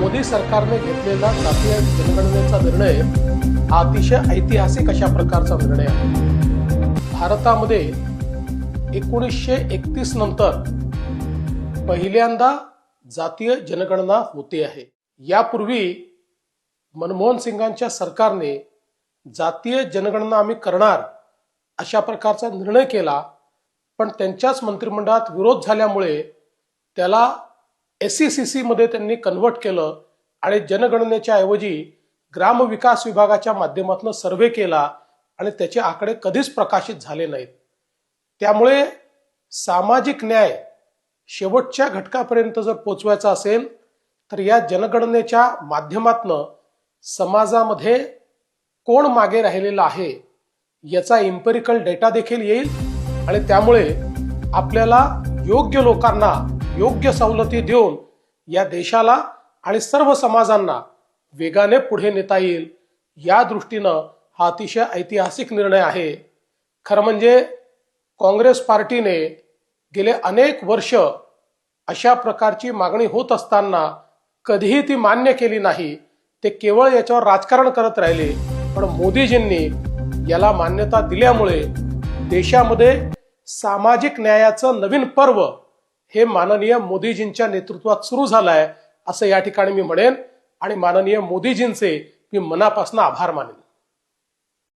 मोदी सरकारने घेतलेला जातीय जनगणनेचा निर्णय हा अतिशय ऐतिहासिक अशा प्रकारचा निर्णय आहे. भारतामध्ये एकोणीसशे एकतीस नंतर पहिल्यांदा जातीय जनगणना होते आहे. यापूर्वी मनमोहन सिंगांच्या सरकारने जातीय जनगणना आम्ही करणार अशा प्रकारचा निर्णय केला पण त्यांच्याच मंत्रिमंडळात विरोध झाल्यामुळे त्याला एस सी सी सीमध्ये त्यांनी कन्वर्ट केलं आणि जनगणनेच्या ऐवजी ग्रामविकास विभागाच्या माध्यमातून सर्व्हे केला आणि त्याचे आकडे कधीच प्रकाशित झाले नाहीत. त्यामुळे सामाजिक न्याय शेवटच्या घटकापर्यंत जर पोचवायचा असेल तर या जनगणनेच्या माध्यमातनं समाजामध्ये कोण मागे राहिलेलं आहे याचा इम्पेरिकल डेटा देखील येईल आणि त्यामुळे आपल्याला योग्य लोकांना योग्य सवलती देऊन या देशाला आणि सर्व समाजांना वेगाने पुढे नेता येईल या दृष्टीनं हा अतिशय ऐतिहासिक निर्णय आहे. खरं म्हणजे काँग्रेस पार्टीने गेले अनेक वर्ष अशा प्रकारची मागणी होत असताना कधीही ती मान्य केली नाही. ते केवळ याच्यावर राजकारण करत राहिले. पण मोदीजींनी याला मान्यता दिल्यामुळे देशामध्ये सामाजिक न्यायाचं नवीन पर्व हे माननीय मोदीजींच्या नेतृत्वात सुरू झालं आहे असं या ठिकाणी मी म्हणेन. आणि माननीय मोदीजींचे मी मनापासून आभार मानेन.